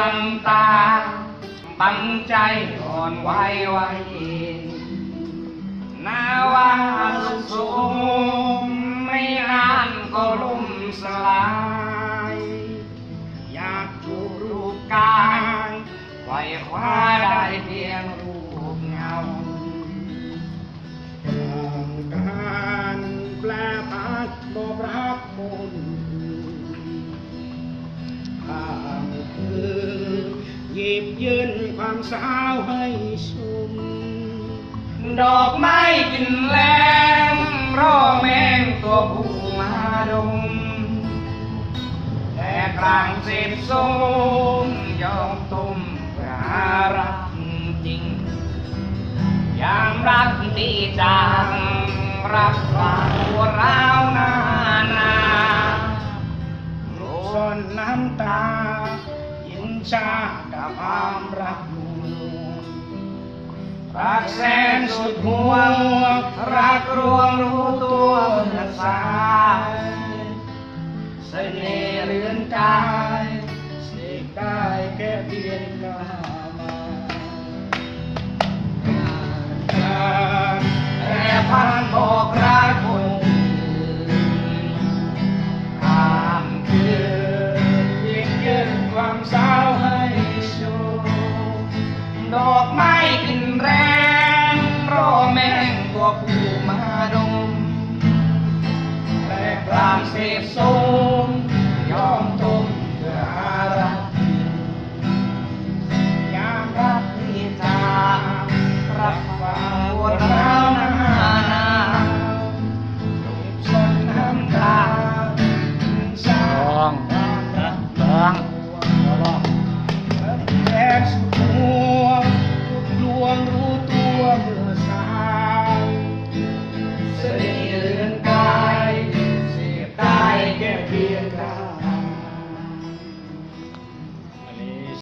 น้ำตา บังใจอ่อนไหวไหวนาวาสุขสมไม่นานก็ล่มสลาย อยากถูกรูปกายไขว่คว้า ยิบยืนความสาวให้ชุมดอกไม้กินแรงรอแมงตัวผู้มาดม แต่กลางเสพสมยอมตุมเพื่อหารักจริง ยามรักดีจังรักกว่าหัวร้าวนานาซ่อนน้ำตา ชาดับความรักมูลรักแสนสุดห่วง รักรวงรู้ตัวนักสายเสน่ห์เลือนกายเสกได้แค่เพียงกาย ดอกไม้กลินแรงรอแมงตัวผู้มาดมแต่กลางเสพสม สนีเรือนกายเสพได้แค่เพียงกา